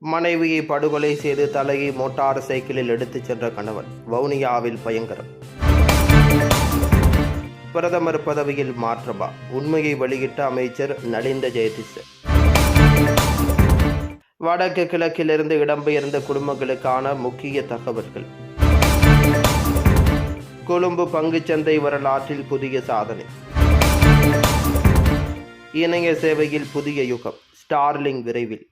மனைவியை படுகொலை செய்து தலையை மோட்டார் சைக்கிளில் எடுத்துச் சென்ற கணவன் வவுனியாவில் பயங்கரம். பிரதமர் பதவியில் மாற்றமா உண்மையை வெளியிட்ட அமைச்சர் நலிந்த ஜெயதிச வடக்கு கிழக்கிலிருந்து இடம்பெயர்ந்த குடும்பங்களுக்கான முக்கிய தகவல்கள். கொழும்பு பங்குச்சந்தை வரலாற்றில் புதிய சாதனை. இணைய சேவையில் புதிய யுகம் ஸ்டார்லிங் விரைவில்.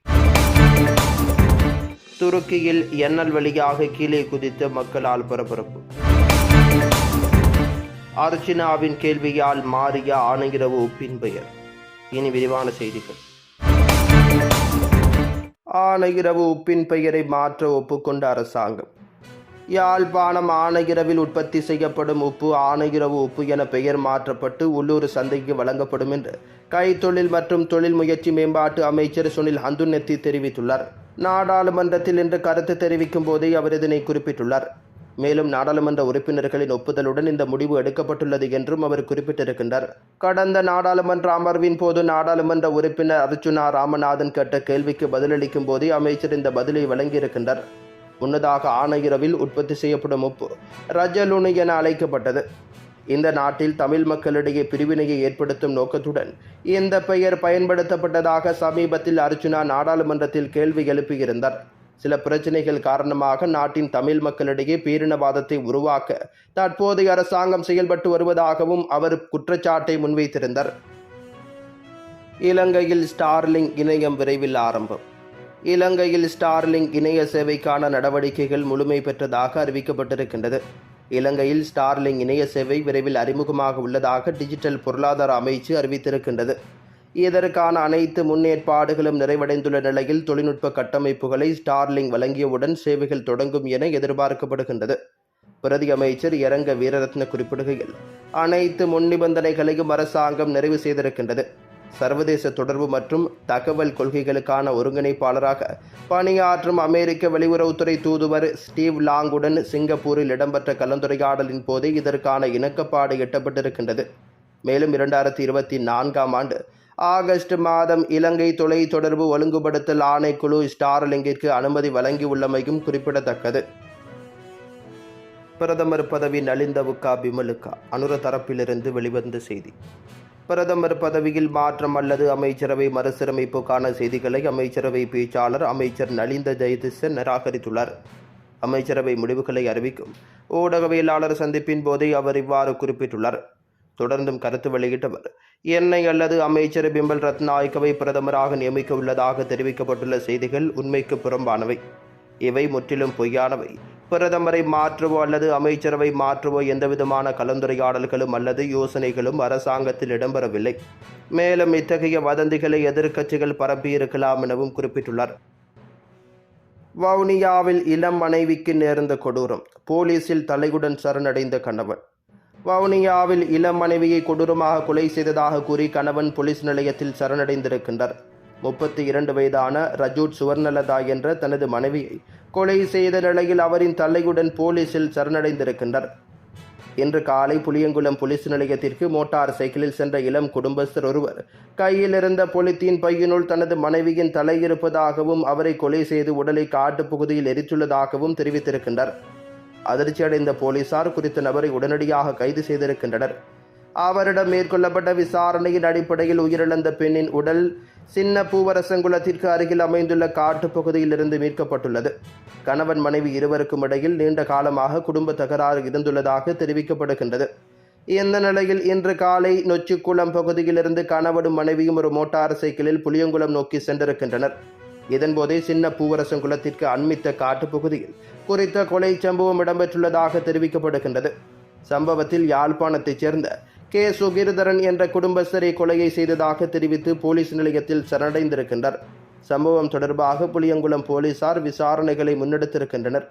துருக்கியில் எண்ணல் வழியாக கீழே குதித்த மக்களால் பரபரப்பு. அர்ச்சனாவின் கேள்வியால் மாறிய ஆணையிரவு உப்பின் பெயர் இனி விரிவான செய்திகள். ஆணையிரவு உப்பின் பெயரை மாற்ற ஒப்புக்கொண்ட அரசாங்கம். யாழ்ப்பாணம் ஆனையிரவில் உற்பத்தி செய்யப்படும் உப்பு ஆனையிரவு உப்பு என பெயர் மாற்றப்பட்டு உள்ளூர் சந்தைக்கு வழங்கப்படும் என்று கைத்தொழில் மற்றும் தொழில் முயற்சி மேம்பாட்டு அமைச்சர் சுனில் ஹந்துநெத்தி தெரிவித்துள்ளார். நாடாளுமன்றத்தில் இன்று கருத்து தெரிவிக்கும் போதே அவர் இதனை குறிப்பிட்டுள்ளார். மேலும் நாடாளுமன்ற உறுப்பினர்களின் ஒப்புதலுடன் இந்த முடிவு எடுக்கப்பட்டுள்ளது என்றும் அவர் குறிப்பிட்டிருக்கின்றார். கடந்த நாடாளுமன்ற அமர்வின் போது நாடாளுமன்ற உறுப்பினர் அர்ச்சுனா ராமநாதன் கேட்ட கேள்விக்கு பதிலளிக்கும் போதே அமைச்சர் இந்த பதிலை வழங்கியிருக்கின்றார். முன்னதாக ஆணையிரவில் உற்பத்தி செய்யப்படும் உப்பு ரஜலுனு என அழைக்கப்பட்டது. இந்த நாட்டில் தமிழ் மக்களிடையே பிரிவினையை ஏற்படுத்தும் நோக்கத்துடன் இந்த பெயர் பயன்படுத்தப்பட்டதாக சமீபத்தில் அர்ச்சுனா நாடாளுமன்றத்தில் கேள்வி எழுப்பியிருந்தார். சில பிரச்சனைகள் காரணமாக நாட்டின் தமிழ் மக்களிடையே பேரினவாதத்தை உருவாக்க தற்போதைய அரசாங்கம் செயல்பட்டு வருவதாகவும் அவர் குற்றச்சாட்டை முன்வைத்திருந்தார். இலங்கையில் ஸ்டார்லிங் இணையம் விரைவில் ஆரம்பம். இலங்கையில் ஸ்டார்லிங் இணைய சேவைக்கான நடவடிக்கைகள் முழுமை பெற்றதாக அறிவிக்கப்பட்டிருக்கின்றது. இலங்கையில் ஸ்டார்லிங் இணைய சேவை விரைவில் அறிமுகமாக உள்ளதாக டிஜிட்டல் பொருளாதார அமைச்சு அறிவித்திருக்கின்றது. இதற்கான அனைத்து முன்னேற்பாடுகளும் நிறைவடைந்துள்ள நிலையில் தொழில்நுட்ப கட்டமைப்புகளை ஸ்டார்லிங் வழங்கியவுடன் சேவைகள் தொடங்கும் என எதிர்பார்க்கப்படுகின்றது. பிரதி அமைச்சர் இரங்க வீரரத்ன குறிப்பிடுகையில் அனைத்து முன் நிபந்தனைகளையும் அரசாங்கம் நிறைவு செய்திருக்கின்றது. சர்வதேச தொடர்பு மற்றும் தகவல் கொள்கைகளுக்கான ஒருங்கிணைப்பாளராக பணியாற்றும் அமெரிக்க வெளியுறவுத்துறை தூதுவர் ஸ்டீவ் லாங்குடன் சிங்கப்பூரில் இடம்பெற்ற கலந்துரையாடலின் போதே இதற்கான இணக்கப்பாடு எட்டப்பட்டிருக்கின்றது. மேலும் இரண்டாயிரத்தி இருபத்தி நான்காம் ஆண்டு ஆகஸ்ட் மாதம் இலங்கை தொலை தொடர்பு ஒழுங்குபடுத்தல் ஆணைக்குழு ஸ்டார்லிங்கிற்கு அனுமதி வழங்கியுள்ளமையும் குறிப்பிடத்தக்கது. பிரதமர் பதவி நலிந்தவுக்கா பிமலுக்கா அனுர தரப்பிலிருந்து வெளிவந்த செய்தி. பிரதமர் பதவியில் மாற்றம் அல்லது அமைச்சரவை மறுசீரமைப்புக்கான செய்திகளை அமைச்சரவை பேச்சாளர் அமைச்சர் நலிந்த ஜெயதிஷன் நிராகரித்துள்ளார். அமைச்சரவை முடிவுகளை அறிவிக்கும் ஊடகவியலாளர் சந்திப்பின் போதே அவர் இவ்வாறு குறிப்பிட்டுள்ளார். தொடர்ந்தும் கருத்து வெளியிட்டவர் என்னை அல்லது அமைச்சர் பிம்பல் ரத்நாயக்கவை பிரதமராக நியமிக்க உள்ளதாக தெரிவிக்கப்பட்டுள்ள செய்திகள் உண்மைக்கு புறம்பானவை. இவை முற்றிலும் பொய்யானவை. பிரதமரை மாற்றுவோ அல்லது அமைச்சரவை மாற்றுவோ எந்தவிதமான கலந்துரையாடல்களும் அல்லது யோசனைகளும் அரசாங்கத்தில் இடம்பெறவில்லை. மேலும் இத்தகைய வதந்திகளை எதிர்க்கட்சிகள் பரப்பியிருக்கலாம் எனவும் குறிப்பிட்டுள்ளார். வவுனியாவில் இளம் மனைவிக்கு நேர்ந்த கொடூரம். போலீசில் தலையுடன் சரணடைந்த கணவன். வவுனியாவில் இளம் மனைவியை கொடூரமாக கொலை செய்ததாக கூறி கணவன் போலீஸ் நிலையத்தில் சரணடைந்திருக்கின்றார். முப்பத்தி இரண்டு வயதான ரஜூட் சுவர்ணலதா என்ற தனது மனைவியை கொலை செய்த நிலையில் அவரின் தலையுடன் போலீசில் சரணடைந்திருக்கின்றார் இன்று காலை புளியங்குளம் போலீஸ் நிலையத்திற்கு மோட்டார் சைக்கிளில் சென்ற இளம் குடும்பஸ்தர் ஒருவர் கையில் இருந்த பொலித்தீன் பையினுள் தனது மனைவியின் தலை இருப்பதாகவும் அவரை கொலை செய்து உடலை காட்டுப் பகுதியில் எரித்துள்ளதாகவும் தெரிவித்திருக்கின்றார் அதிர்ச்சியடைந்த போலீசார் குறித்த நபரை உடனடியாக கைது செய்திருக்கின்றனர். அவரிடம் மேற்கொள்ளப்பட்ட விசாரணையின் அடிப்படையில் உயிரிழந்த பெண்ணின் உடல் சின்ன பூவரசங்குளத்திற்கு அருகில் அமைந்துள்ள காட்டுப் பகுதியிலிருந்து மீட்கப்பட்டுள்ளது. கணவன் மனைவி இருவருக்கும் இடையில் நீண்ட காலமாக குடும்ப தகராறு இருந்துள்ளதாக தெரிவிக்கப்படுகின்றது. இந்த நிலையில் இன்று காலை நொச்சிக்குளம் பகுதியிலிருந்து கணவனும் மனைவியும் ஒரு மோட்டார் சைக்கிளில் புளியங்குளம் நோக்கி சென்றிருக்கின்றனர். இதன்போதே சின்ன பூவரசங்குளத்திற்கு அண்மித்த காட்டுப்பகுதியில் குறித்த கொலை சம்பவம் இடம்பெற்றுள்ளதாக தெரிவிக்கப்படுகின்றது. சம்பவத்தில் யாழ்ப்பாணத்தைச் சேர்ந்த கே. சுகீர்தரன் என்ற குடும்பஸ்தரை கொலையை செய்ததாக தெரிவித்து போலீஸ் நிலையத்தில் சரணடைந்திருக்கின்றார் சம்பவம் தொடர்பாக புளியங்குளம் போலீசார் விசாரணைகளை முன்னெடுத்திருக்கின்றனர்.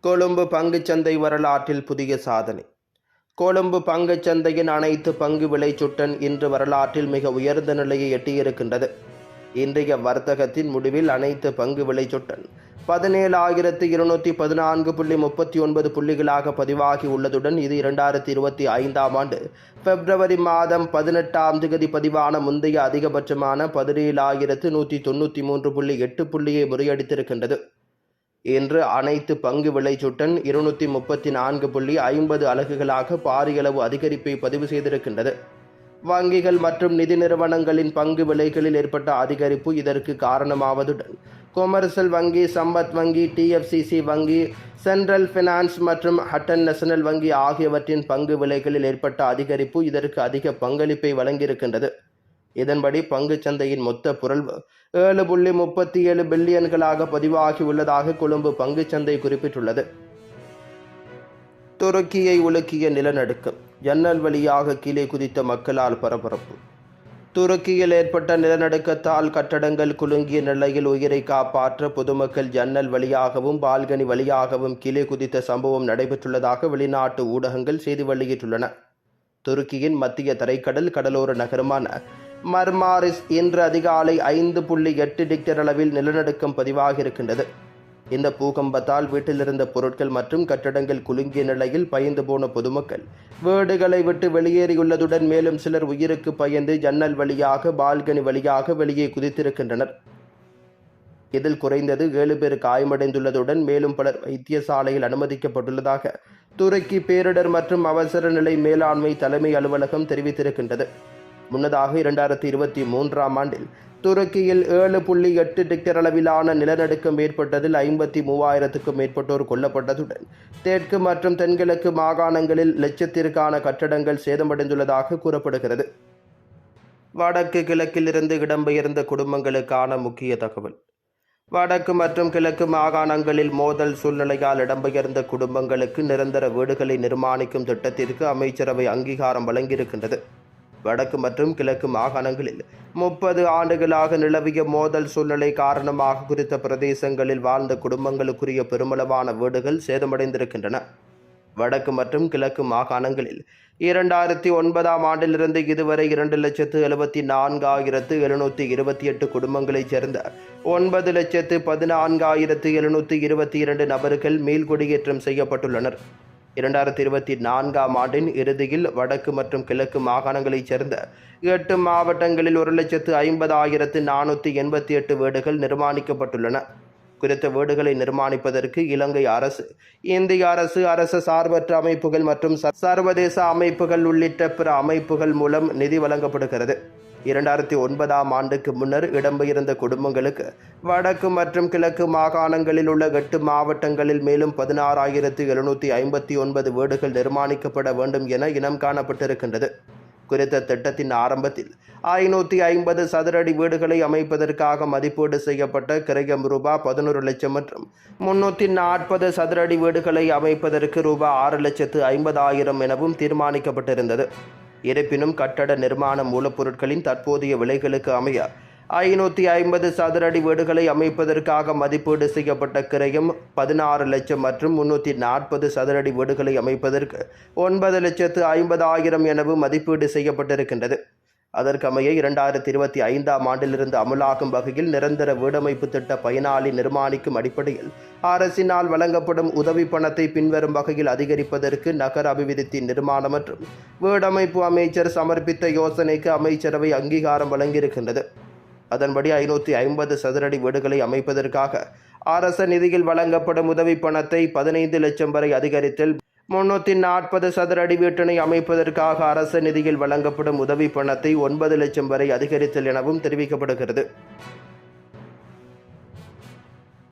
கொழும்பு பங்குச்சந்தை வரலாற்றில் புதிய சாதனை. கொழும்பு பங்குச் சந்தையின் அனைத்து பங்கு விலை சுட்டன் இன்று வரலாற்றில் மிக உயர்ந்த நிலையை எட்டியிருக்கின்றது. இன்றைய வர்த்தகத்தின் முடிவில் அனைத்து பங்கு விளைச்சொட்டன் பதினேழாயிரத்து இருநூற்றி பதினான்கு புள்ளி முப்பத்தி ஒன்பது புள்ளிகளாக பதிவாகி உள்ளதுடன் இது இரண்டாயிரத்தி இருபத்தி ஐந்தாம் ஆண்டு. பிப்ரவரி மாதம் பதினெட்டாம் திகதி பதிவான முந்தைய அதிகபட்சமான பதினேழாயிரத்து நூற்றி தொண்ணூற்றி மூன்று புள்ளி எட்டு புள்ளியை முறியடித்திருக்கின்றது. இன்று அனைத்து பங்கு விலைச்சுட்டன் இருநூற்றி முப்பத்தி நான்கு புள்ளி ஐம்பது அலகுகளாக பாரியளவு அதிகரிப்பை பதிவு செய்திருக்கின்றது. வங்கிகள் மற்றும் நிதி நிறுவனங்களின் பங்கு விலைகளில் ஏற்பட்ட அதிகரிப்பு இதற்கு காரணமாவதுடன் கொமர்சல் வங்கி சம்பத் வங்கி டிஎஃப்சிசி வங்கி சென்ட்ரல் ஃபினான்ஸ் மற்றும் ஹட்டன் நேஷனல் வங்கி ஆகியவற்றின் பங்கு விலைகளில் ஏற்பட்ட அதிகரிப்பு இதற்கு அதிக பங்களிப்பை வழங்கியிருக்கின்றது. இதன்படி பங்குச் சந்தையின் மொத்த பொருள் ஏழு புள்ளி முப்பத்தி ஏழு பில்லியன்களாக பதிவாகியுள்ளதாக கொழும்பு பங்குச் சந்தை குறிப்பிட்டுள்ளது. துருக்கியை உலுக்கிய நிலநடுக்கம். ஜன்னல் வழியாக கீழே குதித்த மக்களால் பரபரப்பு. துருக்கியில் ஏற்பட்ட நிலநடுக்கத்தால் கட்டடங்கள் குலுங்கிய நிலையில் உயிரை காப்பாற்ற பொதுமக்கள் ஜன்னல் வழியாகவும் பால்கனி வழியாகவும் கீழே குதித்த சம்பவம் நடைபெற்றுள்ளதாக வெளிநாட்டு ஊடகங்கள் செய்தி வெளியிட்டுள்ளன. துருக்கியின் மத்திய தரைக்கடல் கடலோர நகரமான மர்மாரிஸ் இன்று அதிகாலை ஐந்து புள்ளி எட்டு டிக்டர் அளவில் நிலநடுக்கம் பதிவாகியிருக்கின்றது. இந்த பூகம்பத்தால் வீட்டிலிருந்த பொருட்கள் மற்றும் கட்டடங்கள் குலுங்கிய நிலையில் பயந்து போன பொதுமக்கள் வீடுகளை விட்டு வெளியேறியுள்ளதுடன் மேலும் சிலர் உயிருக்கு பயந்து ஜன்னல் வழியாக பால்கனி வழியாக வெளியே குதித்திருக்கின்றனர். இதில் குறைந்தது ஏழு பேர் காயமடைந்துள்ளதுடன் மேலும் பலர் வைத்தியசாலையில் அனுமதிக்கப்பட்டுள்ளதாக துருக்கி பேரிடர் மற்றும் அவசர நிலை மேலாண்மை தலைமை அலுவலகம் தெரிவித்திருக்கின்றது. முன்னதாக இரண்டாயிரத்தி இருபத்தி மூன்றாம் ஆண்டில் துருக்கியில் ஏழு புள்ளி எட்டு டிக்டர் அளவிலான நிலநடுக்கம் ஏற்பட்டதில் ஐம்பத்தி மூவாயிரத்துக்கும் மேற்பட்டோர் கொல்லப்பட்டதுடன் தெற்கு மற்றும் தென்கிழக்கு மாகாணங்களில் லட்சத்திற்கான கட்டடங்கள் சேதமடைந்துள்ளதாக கூறப்படுகிறது. வடக்கு கிழக்கிலிருந்து இடம்பெயர்ந்த குடும்பங்களுக்கான முக்கிய தகவல். வடக்கு மற்றும் கிழக்கு மாகாணங்களில் மோதல் சூழ்நிலையால் இடம்பெயர்ந்த குடும்பங்களுக்கு நிரந்தர வீடுகளை நிர்மாணிக்கும் திட்டத்திற்கு அமைச்சரவை அங்கீகாரம் வழங்கியிருக்கின்றது. வடக்கு மற்றும் கிழக்கு மாகாணங்களில் முப்பது ஆண்டுகளாக நிலவிய மோதல் சூழ்நிலை காரணமாக குறித்த பிரதேசங்களில் வாழ்ந்த குடும்பங்களுக்குரிய பெருமளவான வீடுகள் சேதமடைந்திருக்கின்றன. வடக்கு மற்றும் கிழக்கு மாகாணங்களில் இரண்டாயிரத்தி ஒன்பதாம் ஆண்டிலிருந்து இதுவரை இரண்டு லட்சத்து எழுபத்தி நான்காயிரத்து எழுநூற்றி இருபத்தி எட்டு குடும்பங்களைச் சேர்ந்த ஒன்பது லட்சத்து பதினான்காயிரத்து எழுநூற்றி இருபத்தி இரண்டு நபர்கள் மீள்குடியேற்றம் செய்யப்பட்டுள்ளனர். இரண்டாயிரத்தி இருபத்தி நான்காம் ஆண்டின் இறுதியில் வடக்கு மற்றும் கிழக்கு மாகாணங்களைச் சேர்ந்த எட்டு மாவட்டங்களில் ஒரு லட்சத்து ஐம்பதாயிரத்து நானூற்றி எண்பத்தி எட்டு வீடுகள் நிர்மாணிக்கப்பட்டுள்ளன. குறித்த வீடுகளை நிர்மாணிப்பதற்கு இலங்கை அரசு இந்திய அரசு அரசு சார்பற்ற அமைப்புகள் மற்றும் ச- சர்வதேச அமைப்புகள் உள்ளிட்ட பிற அமைப்புகள் மூலம் நிதி வழங்கப்படுகிறது. இரண்டாயிரத்தி ஒன்பதாம் ஆண்டுக்கு முன்னர் இடம்பெயர்ந்த குடும்பங்களுக்கு வடக்கு மற்றும் கிழக்கு மாகாணங்களில் உள்ள எட்டு மாவட்டங்களில் மேலும் பதினாறாயிரத்து எழுநூற்றி ஐம்பத்தி ஒன்பது வீடுகள் நிர்மாணிக்கப்பட வேண்டும் என இனம் காணப்பட்டிருக்கின்றது. குறித்த திட்டத்தின் ஆரம்பத்தில் ஐநூற்றி ஐம்பது சதுரடி வீடுகளை அமைப்பதற்காக மதிப்பீடு செய்யப்பட்ட கிரயம் ரூபாய் பதினோரு லட்சம் மற்றும் முன்னூற்றி நாற்பது சதுரடி வீடுகளை அமைப்பதற்கு ரூபாய் ஆறு லட்சத்து ஐம்பதாயிரம் எனவும் தீர்மானிக்கப்பட்டிருந்தது. இருப்பினும் கட்டட நிர்மாண மூலப்பொருட்களின் தற்போதைய விலைகளுக்கு அமைய ஐநூற்றி ஐம்பது சதுரடி வீடுகளை அமைப்பதற்காக மதிப்பீடு செய்யப்பட்ட கிரையும் பதினாறு லட்சம் மற்றும் முன்னூற்றி நாற்பது சதுர அடி வீடுகளை அமைப்பதற்கு ஒன்பது லட்சத்து ஐம்பதாயிரம் எனவும் மதிப்பீடு செய்யப்பட்டிருக்கின்றது. அதற்கமைய இரண்டாயிரத்தி இருபத்தி ஐந்தாம் ஆண்டிலிருந்து அமலாகும் வகையில் நிரந்தர வீடமைப்பு திட்ட பயனாளி நிர்மாணிக்கும் அடிப்படையில் அரசினால் வழங்கப்படும் உதவி பணத்தை பின்வரும் வகையில் அதிகரிப்பதற்கு நகர அபிவிருத்தி நிர்மாணம் மற்றும் வீடமைப்பு அமைச்சர் சமர்ப்பித்த யோசனைக்கு அமைச்சரவை அங்கீகாரம் வழங்கியிருக்கின்றது. அதன்படி ஐநூற்றி ஐம்பது சதுரடி வீடுகளை அமைப்பதற்காக அரச நிதியில் வழங்கப்படும் உதவி பணத்தை பதினைந்து லட்சம் வரை அதிகரித்தல் முன்னூற்றி நாற்பது சதுரடி வீட்டினை அமைப்பதற்காக அரச நிதியில் வழங்கப்படும் உதவி பணத்தை ஒன்பது லட்சம் வரை அதிகரித்தல் எனவும் தெரிவிக்கப்படுகிறது.